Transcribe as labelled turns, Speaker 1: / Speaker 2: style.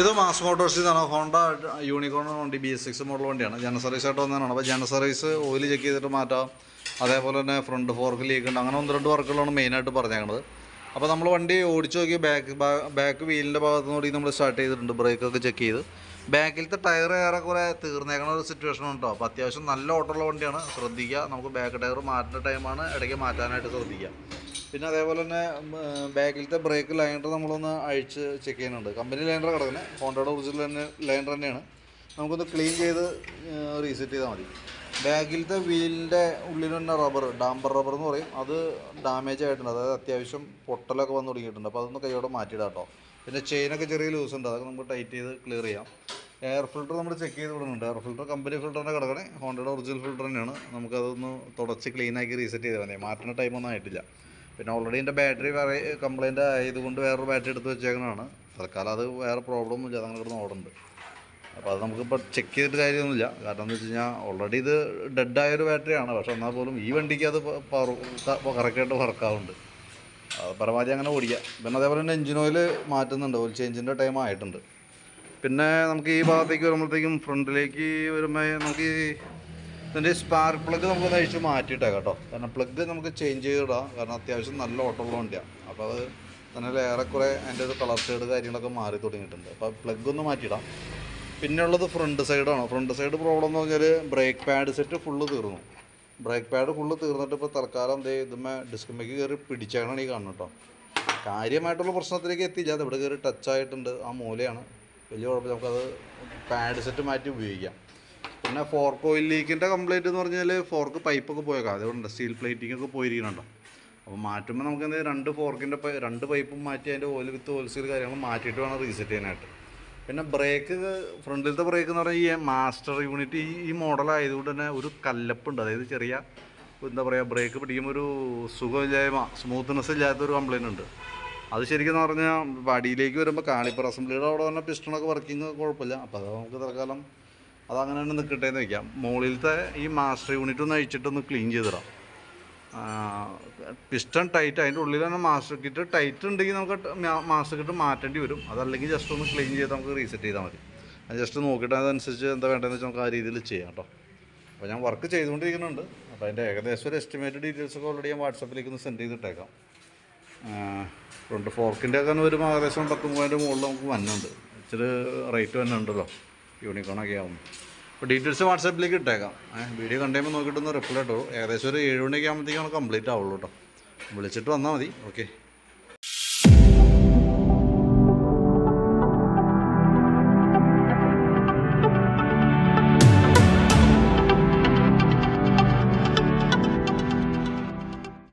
Speaker 1: ഇത് മാസ് മോട്ടോഴ്സിൽ നിന്നാണ് ഹോണ്ട യൂണിക്കോൺ വണ്ടി ബി എസ് സിക്സ് മോഡൽ വണ്ടിയാണ്. ജന സർവീസ് ആയിട്ട് വന്നതാണ്. അപ്പോൾ ജന സർവീസ് ഓയിൽ ചെക്ക് ചെയ്തിട്ട് മാറ്റാം. അതേപോലെ തന്നെ ഫ്രണ്ട് ഫോർക്ക് ലീക്ക് ഉണ്ട്. അങ്ങനെ ഒന്ന് രണ്ട് വർക്കുകളാണ് മെയിനായിട്ട് പറഞ്ഞേക്കുന്നത് അപ്പോൾ നമ്മൾ വണ്ടി ഓടിച്ച് നോക്കി ബാക്ക് ബാക്ക് വീലിന്റെ ഭാഗത്ത് നിന്ന് നമ്മൾ സ്റ്റാർട്ട് ചെയ്തിട്ടുണ്ട്. ബ്രേക്കൊക്കെ ചെക്ക് ചെയ്ത്. ബാക്കിലത്തെ ടയർ ഏറെക്കുറെ തീർന്നേക്കണ ഒരു സിറ്റുവേഷൻ ഉണ്ടോ അപ്പോൾ അത്യാവശ്യം നല്ല ഓട്ടമുള്ള വണ്ടിയാണ്. ശ്രദ്ധിക്കുക. നമുക്ക് ബാക്ക് ടയർ മാറ്റേണ്ട ടൈമാണ് ഇടയ്ക്ക് മാറ്റാനായിട്ട് ശ്രദ്ധിക്കുക. പിന്നെ അതേപോലെ തന്നെ ബാക്കിലത്തെ ബ്രേക്ക് ലൈനർ നമ്മളൊന്ന് അഴിച്ച് ചെക്ക് ചെയ്യുന്നുണ്ട്. കമ്പനി ലൈനർ കിടക്കുന്നത് ഹോണ്ടയുടെ ഒറിജിനൽ തന്നെ ലൈനർ തന്നെയാണ്. നമുക്കൊന്ന് ക്ലീൻ ചെയ്ത് റീസെറ്റ് ചെയ്താൽ മതി. ബാക്കിലത്തെ വീലിന്റെ ഉള്ളിൽ തന്നെ റബ്ബർ ഡാംബർ റബ്ബർ എന്ന് പറയും. അത് ഡാമേജ് ആയിട്ടുണ്ട്. അതായത് അത്യാവശ്യം പൊട്ടലൊക്കെ വന്ന് തുടങ്ങിയിട്ടുണ്ട്. അപ്പോൾ അതൊന്ന് കൈയോടെ മാറ്റിയിടാം കേട്ടോ പിന്നെ ചെയിനൊക്കെ ചെറിയ ലൂസ് ഉണ്ട്. അതൊക്കെ നമുക്ക് ടൈറ്റ് ചെയ്ത് ക്ലിയർ ചെയ്യാം. എയർ ഫിൽറ്റർ നമ്മൾ ചെക്ക് ചെയ്ത് വിടുന്നുണ്ട്. എയർ ഫിൽറ്റർ കമ്പനി ഫിൽറ്ററിന്റെ കിടക്കണേ. ഹോണ്ടയുടെ ഒറിജിനൽ ഫിൽറ്റർ തന്നെയാണ്. നമുക്കതൊന്ന് തുടച്ച് ക്ലീനാക്കി റീസെറ്റ് ചെയ്താൽ മതി. മാറ്റുന്ന ടൈമൊന്നും ആയിട്ടില്ല. പിന്നെ ഓൾറെഡി എന്റെ ബാറ്ററി വേറെ കംപ്ലൈന്റ് ആയതുകൊണ്ട് വേറൊരു ബാറ്ററി എടുത്ത് വെച്ചേക്കണതാണ്. തൽക്കാലം അത് വേറെ പ്രോബ്ലം ഒന്നുമില്ല അതങ്ങനെ കിടന്ന് ഓടുന്നുണ്ട് അപ്പോൾ അത് നമുക്കിപ്പോൾ ചെക്ക് ചെയ്തിട്ട് കാര്യമൊന്നുമില്ല. കാരണം എന്ന് വെച്ച് കഴിഞ്ഞാൽ ഓൾറെഡി ഇത് ഡെഡായൊരു ബാറ്ററിയാണ് പക്ഷെ എന്നാൽ പോലും ഈ വണ്ടിക്ക് അത് കറക്റ്റായിട്ട് വർക്കാവുന്നുണ്ട് അത് പരമാവധി അങ്ങനെ ഓടിക്കാം. പിന്നെ അതേപോലെ തന്നെ എഞ്ചിൻ ഓയിൽ മാറ്റുന്നുണ്ട്. ഓയിൽ ചേഞ്ചിന്റെ ടൈം ആയിട്ടുണ്ട്. പിന്നെ നമുക്ക് ഈ ഭാഗത്തേക്ക് വരുമ്പോഴത്തേക്കും ഫ്രണ്ടിലേക്ക് വരുമ്പോൾ നമുക്ക് ഇതിന്റെ സ്പാർക്ക് പ്ലഗ് നമുക്കൊന്ന് അഴിച്ച് മാറ്റിയിട്ടേക്കാം കേട്ടോ. കാരണം പ്ലഗ് നമുക്ക് ചേഞ്ച് ചെയ്തിടാം. കാരണം അത്യാവശ്യം നല്ല ഓട്ടമുള്ള വണ്ടിയാണ് അപ്പോൾ അത് തന്നെ ഏറെക്കുറെ അതിന്റെ ഒരു കളർ ഷെയ്ഡ് കാര്യങ്ങളൊക്കെ മാറി തുടങ്ങിയിട്ടുണ്ട്. അപ്പോൾ പ്ലഗ് ഒന്ന് മാറ്റിയിടാം. പിന്നെ ഉള്ളത് ഫ്രണ്ട് സൈഡാണ് ഫ്രണ്ട് സൈഡ് പ്രോബ്ലം എന്ന് പറഞ്ഞാൽ ബ്രേക്ക് പാഡ് സെറ്റ് ഫുള്ള് തീർന്നു. ബ്രേക്ക് പാഡ് ഫുള്ള് തീർന്നിട്ട് ഇപ്പോൾ തൽക്കാലം ദേ ഇതുമ്മേ ഡിസ്കുമ്മേക്ക് കയറി പിടിച്ചാണ് ഈ കാണുന്നത് കേട്ടോ. കാര്യമായിട്ടുള്ള പ്രശ്നത്തിലേക്ക് എത്തിയില്ല. അത് ഇവിടെ കയറി ടച്ചായിട്ടുണ്ട് ആ മൂലയാണ്. വലിയ കുഴപ്പമില്ല. നമുക്കത് പാഡ് സെറ്റ് മാറ്റി ഉപയോഗിക്കാം. പിന്നെ ഫോർക്ക് ഓയിൽ ലീക്കിന്റെ കംപ്ലൈന്റ് എന്ന് പറഞ്ഞാൽ ഫോർക്ക് പൈപ്പൊക്കെ പോയേക്കാം. അതുകൊണ്ട് സ്റ്റീൽ പ്ലേറ്റിംഗ് ഒക്കെ പോയിരിക്കുന്നുണ്ടോ. അപ്പോൾ മാറ്റുമ്പോൾ നമുക്ക് എന്തെങ്കിലും രണ്ട് ഫോർക്കിന്റെ രണ്ട് പൈപ്പും മാറ്റി അതിന്റെ ഓയിൽ വിത്ത് ഓയിൽ സീൽ കാര്യങ്ങൾ മാറ്റിയിട്ട് വേണം റീസെറ്റ് ചെയ്യാനായിട്ട്. പിന്നെ ബ്രേക്ക് ഫ്രണ്ടിലത്തെ ബ്രേക്ക് എന്ന് പറഞ്ഞാൽ ഈ മാസ്റ്റർ യൂണിറ്റ് ഈ ഈ മോഡലായതുകൊണ്ട് തന്നെ ഒരു കല്ലപ്പുണ്ട്. അതായത് ചെറിയ എന്താ പറയുക ബ്രേക്ക് പിടിക്കുമ്പോൾ ഒരു സുഖമില്ലായ്മ സ്മൂത്ത്നെസ് ഇല്ലാത്ത ഒരു കംപ്ലൈന്റ് ഉണ്ട്. അത് ശരിക്കും എന്ന് പറഞ്ഞാൽ വടിയിലേക്ക് വരുമ്പോൾ കാളിപ്പർ അസംബ്ലിയുടെ അവിടെ തന്നെ പിസ്റ്റണൊക്കെ വർക്കിംഗ് കുഴപ്പമില്ല. അപ്പോൾ അത് നമുക്ക് തൽക്കാലം അതങ്ങനെ തന്നെ നിൽക്കട്ടെ എന്ന് വയ്ക്കാം മുകളിലത്തെ ഈ മാസ്റ്റർ യൂണിറ്റ് ഒന്ന് അഴിച്ചിട്ടൊന്ന് ക്ലീൻ ചെയ്തിടാം. പിസ്റ്റൺ ടൈറ്റ് അതിന്റെ ഉള്ളിൽ തന്നെ മാസ്റ്റർ കിറ്റ് ടൈറ്റ് ഉണ്ടെങ്കിൽ നമുക്ക് മാസ്റ്റർ കിറ്റ് മാറ്റേണ്ടി വരും. അതല്ലെങ്കിൽ ജസ്റ്റ് ഒന്ന് ക്ലീൻ ചെയ്ത് നമുക്ക് റീസെറ്റ് ചെയ്താൽ മതി. അത് ജസ്റ്റ് നോക്കിയിട്ട് അതനുസരിച്ച് എന്താ വേണ്ടതെന്ന് വെച്ചാൽ നമുക്ക് ആ രീതിയിൽ ചെയ്യാം കേട്ടോ. അപ്പോൾ ഞാൻ വർക്ക് ചെയ്തുകൊണ്ടിരിക്കുന്നുണ്ട്. അപ്പോൾ അതിന്റെ ഏകദേശം ഒരു എസ്റ്റിമേറ്റഡ് ഡീറ്റെയിൽസ് ഒക്കെ ഓൾറെഡി ഞാൻ വാട്സപ്പിലേക്ക് ഒന്ന് സെൻഡ് ചെയ്തിട്ടേക്കാം. ഫ്രണ്ട് ഫോർക്കിന്റെ ഒക്കെ വരുമ്പോൾ ഏകദേശം പത്ത് മൂവായിരം മുകളിൽ നമുക്ക് വന്നുണ്ട് ഇച്ചിരി റേറ്റ് തന്നെ ഉണ്ടല്ലോ യൂണിക്കോണൊക്കെ ആവും അപ്പോൾ ഡീറ്റെയിൽസ് വാട്സാപ്പിലേക്ക് ഇട്ടേക്കാം. വീഡിയോ കണ്ടുമ്പോൾ നോക്കിയിട്ടൊന്ന് റിപ്ലൈ ഇട്ടോ. ഏകദേശം ഒരു ഏഴ് മണിയൊക്കെ ആകുമ്പോഴത്തേക്കാണ് കംപ്ലീറ്റ് ആവുള്ളൂ കേട്ടോ വിളിച്ചിട്ട് വന്നാൽ മതി. ഓക്കെ